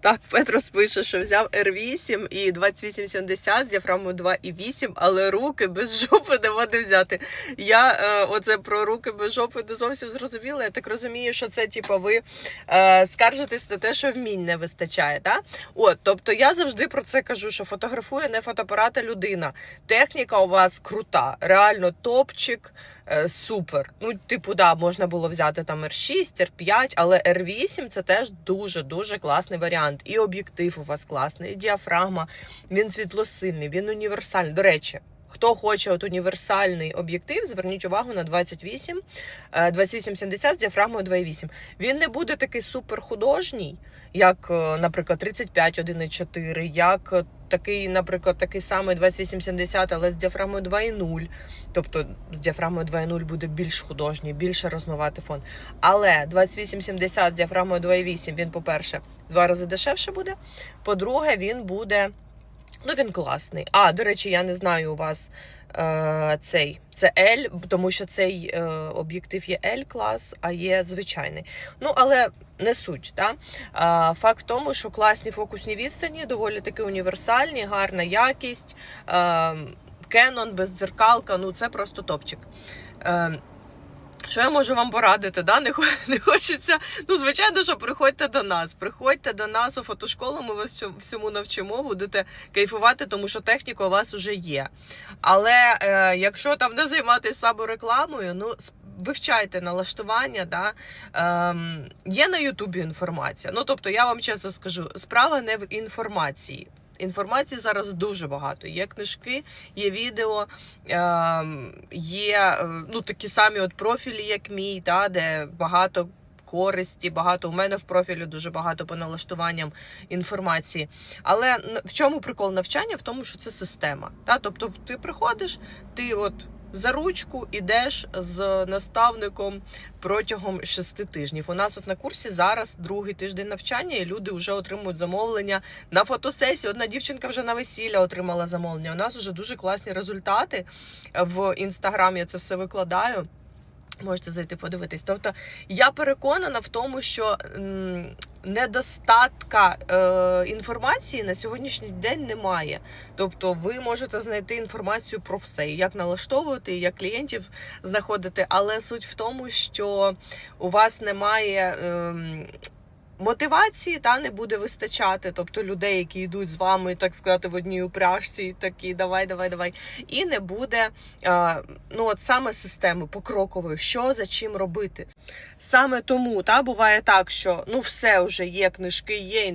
Так, Петрос пише, що взяв R8 і 2870 з діафрагмою 2,8, але руки без жопи не буде взяти. Я е, оце про руки без жопи не зовсім зрозуміла. Я так розумію, що це типу, ви е, скаржитесь на те, що вмінь не вистачає. Да? От, тобто я завжди про це кажу, що фотографує не фотоапарат, а людина. Техніка у вас крута, реально топчик. Е, Супер. Ну, типу, да, можна було взяти там R6, R5, але R8 це теж дуже дуже класний варіант. І об'єктив у вас класний, і діафрагма. Він світлосильний, він універсальний. До речі, хто хоче от універсальний об'єктив, зверніть увагу на 28, е, 2870 з діафрагмою 2,8. Він не буде такий супер художній, як, е, наприклад, 35 1,4, як е, такий, наприклад, такий самий 2870, але з діафрагмою 2,0. Тобто з діафрагмою 2.0 буде більш художній, більше розмивати фон. Але 2870 з діафрагмою 2.8 він, по-перше, два рази дешевше буде. По-друге, він буде. Ну, він класний. А, до речі, я не знаю у вас е, цей. Це L, тому що цей е, об'єктив є L клас, а є звичайний. Ну, але не суть. Да? Е, факт в тому, що класні фокусні відстані, доволі таки універсальні, гарна якість. Е, Canon без дзеркалка, ну це просто топчик. Е, що я можу вам порадити? Да? Не, не хочеться. Ну, звичайно, що приходьте до нас. Приходьте до нас у фотошколу, ми вас всьо- всьому навчимо, будете кайфувати, тому що техніка у вас вже є. Але е, якщо там не займатися саморекламою, ну вивчайте налаштування. Да? Ем, є на Ютубі інформація. Ну, тобто, я вам чесно скажу, справа не в інформації. Інформації зараз дуже багато. Є книжки, є відео, ем, є е, ну, такі самі от профілі, як мій, та, де багато користі, багато у мене в профілі дуже багато по налаштуванням інформації. Але в чому прикол навчання? В тому, що це система. Та? Тобто ти приходиш, ти от за ручку ідеш з наставником протягом шести тижнів. У нас от на курсі зараз другий тиждень навчання, і люди вже отримують замовлення на фотосесію. Одна дівчинка вже на весілля отримала замовлення. У нас вже дуже класні результати. В інстаграм я це все викладаю. Можете зайти подивитись. Тобто я переконана в тому, що недостатка е, інформації на сьогоднішній день немає. Тобто, ви можете знайти інформацію про все, як налаштовувати, як клієнтів знаходити. Але суть в тому, що у вас немає. ем, Мотивації та не буде вистачати, тобто людей, які йдуть з вами, так сказати, в одній упряжці, такі давай, давай, давай. І не буде е, ну от саме системи покрокової, що за чим робити. Саме тому та буває так, що ну все вже є книжки, є